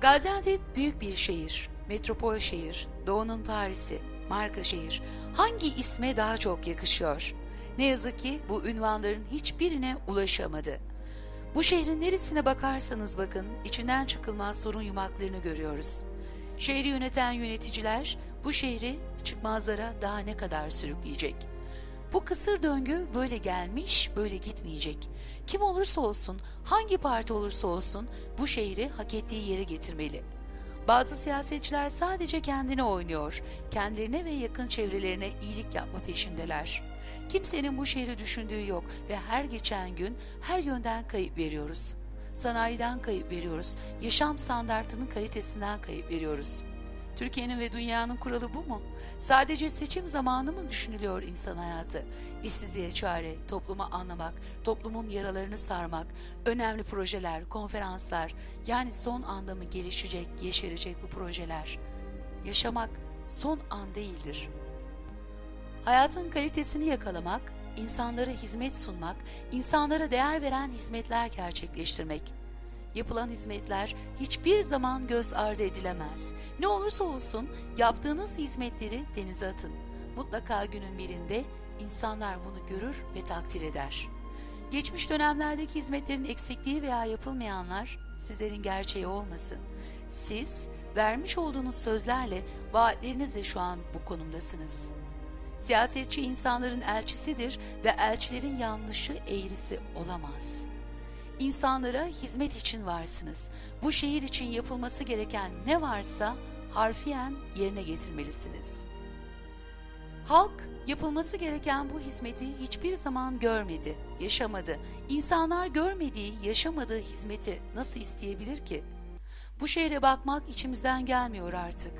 Gaziantep büyük bir şehir, metropol şehir, doğunun Paris'i, marka şehir. Hangi isme daha çok yakışıyor? Ne yazık ki bu ünvanların hiçbirine ulaşamadı. Bu şehrin neresine bakarsanız bakın içinden çıkılmaz sorun yumaklarını görüyoruz. Şehri yöneten yöneticiler bu şehri çıkmazlara daha ne kadar sürükleyecek? Bu kısır döngü böyle gelmiş, böyle gitmeyecek. Kim olursa olsun, hangi parti olursa olsun bu şehri hak ettiği yere getirmeli. Bazı siyasetçiler sadece kendine oynuyor, kendilerine ve yakın çevrelerine iyilik yapma peşindeler. Kimsenin bu şehri düşündüğü yok ve her geçen gün her yönden kayıp veriyoruz. Sanayiden kayıp veriyoruz, yaşam standartının kalitesinden kayıp veriyoruz.'' Türkiye'nin ve dünyanın kuralı bu mu? Sadece seçim zamanı mı düşünülüyor insan hayatı? İşsizliğe çare, toplumu anlamak, toplumun yaralarını sarmak, önemli projeler, konferanslar, yani son anda mı gelişecek, yeşerecek bu projeler? Yaşamak son an değildir. Hayatın kalitesini yakalamak, insanlara hizmet sunmak, insanlara değer veren hizmetler gerçekleştirmek.'' Yapılan hizmetler hiçbir zaman göz ardı edilemez. Ne olursa olsun yaptığınız hizmetleri denize atın. Mutlaka günün birinde insanlar bunu görür ve takdir eder. Geçmiş dönemlerdeki hizmetlerin eksikliği veya yapılmayanlar sizlerin gerçeği olmasın. Siz vermiş olduğunuz sözlerle, vaatlerinizle şu an bu konumdasınız. Siyasetçi insanların elçisidir ve elçilerin yanlışı eğrisi olamaz.'' İnsanlara hizmet için varsınız. Bu şehir için yapılması gereken ne varsa harfiyen yerine getirmelisiniz. Halk yapılması gereken bu hizmeti hiçbir zaman görmedi, yaşamadı. İnsanlar görmediği, yaşamadığı hizmeti nasıl isteyebilir ki? Bu şehre bakmak içimizden gelmiyor artık.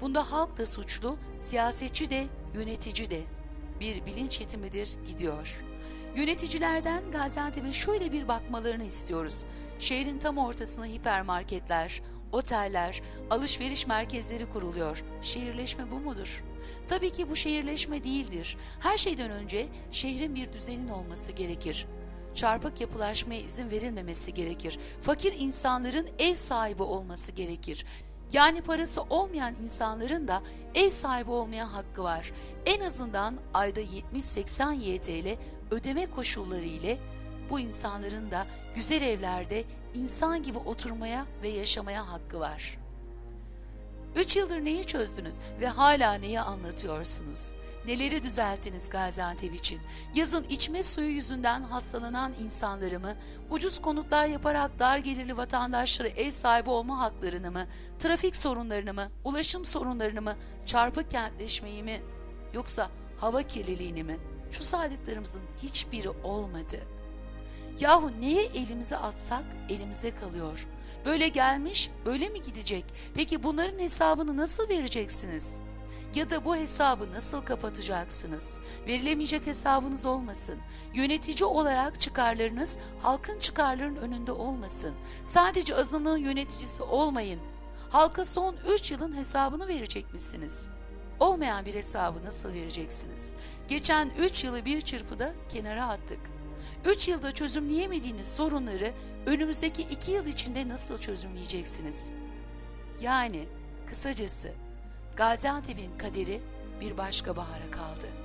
Bunda halk da suçlu, siyasetçi de, yönetici de. Bir bilinç yetimidir, gidiyor.'' Yöneticilerden Gaziantep'e şöyle bir bakmalarını istiyoruz. Şehrin tam ortasına hipermarketler, oteller, alışveriş merkezleri kuruluyor. Şehirleşme bu mudur? Tabii ki bu şehirleşme değildir. Her şeyden önce şehrin bir düzenin olması gerekir. Çarpık yapılaşmaya izin verilmemesi gerekir. Fakir insanların ev sahibi olması gerekir. Yani parası olmayan insanların da ev sahibi olmaya hakkı var. En azından ayda 70-80 YTL ödeme koşulları ile bu insanların da güzel evlerde insan gibi oturmaya ve yaşamaya hakkı var. Üç yıldır neyi çözdünüz ve hala neyi anlatıyorsunuz? Neleri düzelttiniz Gaziantep için? Yazın içme suyu yüzünden hastalanan insanları mı, ucuz konutlar yaparak dar gelirli vatandaşlara ev sahibi olma haklarını mı, trafik sorunlarını mı, ulaşım sorunlarını mı, çarpık kentleşmeyi mi, yoksa hava kirliliğini mi? Şu saydıklarımızın hiçbiri olmadı. Yahu neye elimize atsak elimizde kalıyor. Böyle gelmiş, böyle mi gidecek? Peki bunların hesabını nasıl vereceksiniz? Ya da bu hesabı nasıl kapatacaksınız? Verilemeyecek hesabınız olmasın. Yönetici olarak çıkarlarınız halkın çıkarlarının önünde olmasın. Sadece azınlığın yöneticisi olmayın. Halka son 3 yılın hesabını verecek misiniz?'' Olmayan bir hesabı nasıl vereceksiniz? Geçen 3 yılı bir çırpıda kenara attık. 3 yılda çözümleyemediğiniz sorunları önümüzdeki 2 yıl içinde nasıl çözümleyeceksiniz? Yani kısacası Gaziantep'in kaderi bir başka bahara kaldı.''